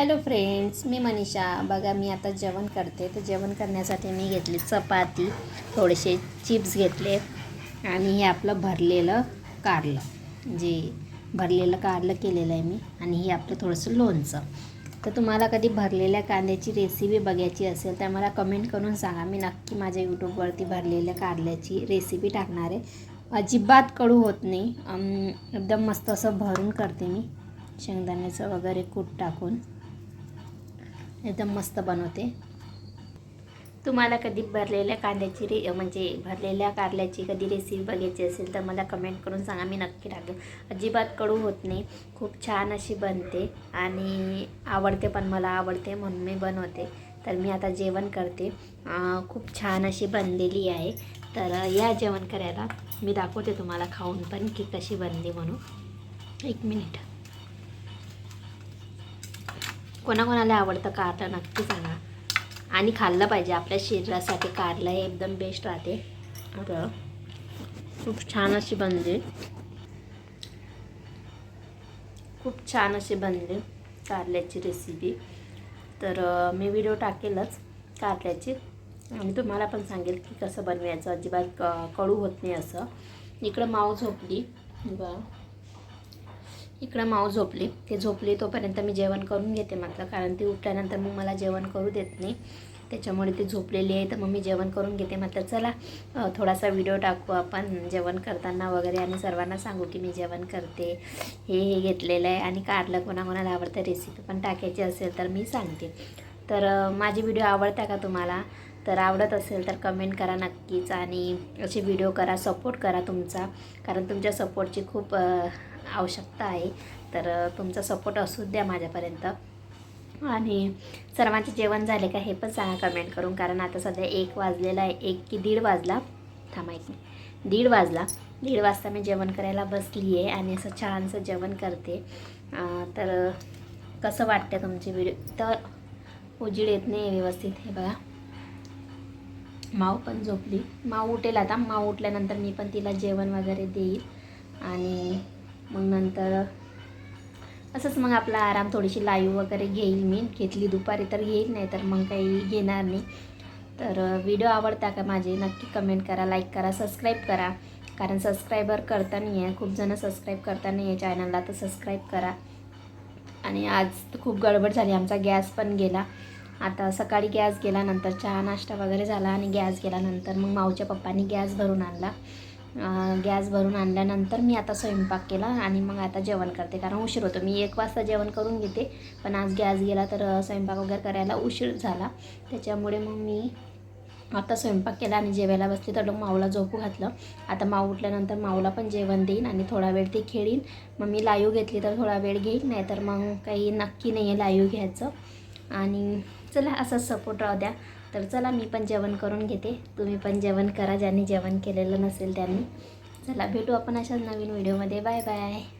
Hello friends मी मनीषा. बघा मी आता जेवण करते. तर जेवण करण्यासाठी मी घेतली चपाती थोडेसे चिप्स घेतले आणि हे आपलं भरलेलं कारलं. जे भरलेलं कारलं केलेलं आहे मी आणि हे आपलं थोडंसं लोणचं. तर तुम्हाला कधी भरलेल्या कांद्याची रेसिपी बघायची असेल तर मला कमेंट करून सांगा. मी नक्की माझ्या यूट्यूबवरती भरलेल्या कारल्याची रेसिपी टाकणार आहे. अजिबात कडू होत नाही. एकदम मस्त असं भरून करते मी. शेंगदाण्याचं वगैरे कूट टाकून. एकदम मस्त बनवते. तुम्हाला कधी भरलेल्या कांद्याची रे म्हणजे भरलेल्या कारल्याची कधी रेसिपी बघायची असेल तर मला कमेंट करून सांगा. मी नक्की टाकेन अजिबात कडू होत नाही. खूप छान अशी बनते आणि आवडते पण मला आवडते म्हणून मी बनवते. तर मी आता जेवण करते. खूप छान अशी बनलेली आहे. तर या जेवण करायला मी दाखवते तुम्हाला खाऊन पण की कशी बनली म्हणून. एक मिनिट कोणाकोणाला आवडतं कारलं नक्की सांगा. आणि खाल्लं पाहिजे आपल्या शरीरासाठी कारलं हे एकदम बेस्ट राहते. तर खूप छान अशी बनली. खूप छान अशी बनली कारल्याची रेसिपी तर मी व्हिडिओ टाकेलच कारल्याची. आणि तुम्हाला पण सांगेल की कसं बनवायचं. अजिबात क कडू होत नाही असं. इकडं माव झोपली. बरं इकडं माऊ झोपली. ते झोपली तोपर्यंत मी जेवण करून घेते म्हटलं. कारण ती उठल्यानंतर मग मला जेवण करू देत नाही. त्याच्यामुळे ती झोपलेली आहे. तर मग मी जेवण करून घेते म्हटलं चला थोडासा व्हिडिओ टाकू आपण जेवण करताना वगैरे आणि सर्वांना सांगू की मी जेवण करते. हे हे घेतलेलं आहे आणि कारलं कोणाकोणाला आवडतं रेसिपी पण टाकायची असेल तर मी सांगते. तर माझे माझी व्हिडिओ आवडता का तुम्हाला? तर आवडत असेल तर कमेंट करा नक्कीच आणि असे व्हिडिओ करा सपोर्ट करा तुमचा. कारण तुमच्या सपोर्टची खूप आवश्यकता आहे. तर तुमचा सपोर्ट असू द्या माझ्यापर्यंत. आणि सर्वांचे जेवण झाले का हे पण सांगा कमेंट करून. कारण आता सध्या एक वाजलेला आहे. एक की दीड वाजला. थांबायची दीड वाजला. दीड वाजता मी जेवण करायला बसली आहे आणि असं छानसं जेवण करते. तर कसं वाटतं तुमची व्हिडिओ तर उजीड येत नाही व्यवस्थित हे बघा. माऊ पण झोपली. माऊ उठेल आता. माऊ उठल्यानंतर मी पण तिला जेवण वगैरे देईल. आणि मग नंतर असंच मग आपला आराम थोडीशी लाईव्ह वगैरे घेईल मी. घेतली दुपारी तर घेईल नाही तर मग काही घेणार नाही. तर व्हिडिओ आवडता का माझे? नक्की कमेंट करा लाईक करा सबस्क्राईब करा. कारण सबस्क्रायबर करता नाही आहे खूप जणं सबस्क्राईब करता नाही आहे चॅनलला तर सबस्क्राईब करा. आणि आज खूप गडबड झाली. आमचा गॅस पण गेला. आता सकाळी गॅस गेल्यानंतर चहा नाश्ता वगैरे झाला आणि गॅस गेल्यानंतर मग माऊच्या पप्पांनी गॅस भरून आणला. गॅस भरून आणल्यानंतर मी आता स्वयंपाक केला आणि मग आता जेवण करते. कारण उशीर होतो. मी एक वाजता जेवण करून घेते पण आज गॅस गेला तर स्वयंपाक वगैरे करायला उशीर झाला. त्याच्यामुळे मग मी आता स्वयंपाक केला आणि जेवायला बसली तर माऊला झोपू घातलं. आता माऊ उठल्यानंतर माऊला पण जेवण देईन आणि थोडा वेळ ते खेळीन. मग मी लाईव घेतली तर थोडा वेळ घेईल नाही तर मग काही नक्की नाही आहे लाईव घ्यायचं. आणि चला असा सपोर्ट राहू द्या. तर चला मी पण जेवण करून घेते. तुम्ही पण जेवण करा. ज्यांनी जेवण केलेलं नसेल त्यांनी. चला भेटू आपण अशाच नवीन व्हिडिओमध्ये बाय बाय